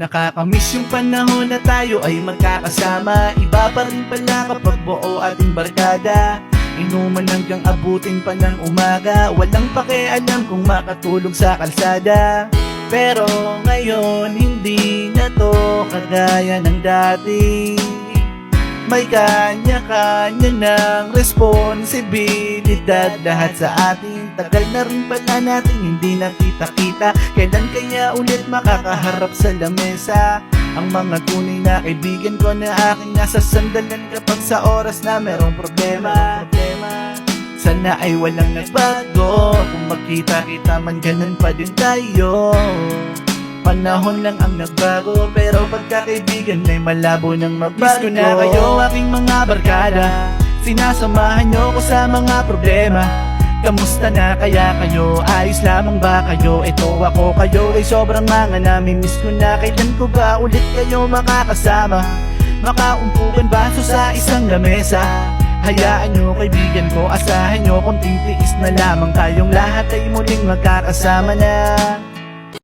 Nakakamiss yung panahon na tayo ay magkakasama. Iba pa rin pala kapag buo ating barkada. Inuman hanggang abutin pa ng umaga. Walang pakialam kung makatulog sa kalsada. Pero ngayon hindi na to kagaya ng dati may kanya-kanya ng responsibilidad. Lahat sa atin, tagal na rin pala natin hindi nakita-kita. Kailan kaya ulit makakaharap sa lamesa? Ang mga tunay na kaibigan ko na aking nasa sandalan Kapag sa oras na merong problema. Sana ay walang nagbago. Kung magkita-kita man ganun pa din tayo Panahon lang ang nagbago Pero pagkakaibigan ay malabo ng ko na kayo aking mga barkada Sinasamahan nyo ko sa mga problema Kamusta na kaya kayo? Ayos lamang ba kayo? Ito ako kayo ay sobrang mga namimiss ko na Kailan ko ba ulit kayo makakasama? Makaumpukan baso sa isang lamesa Hayaan nyo kaibigan ko, asahan nyo Kung tiis na lamang tayong lahat ay muling magkakasama na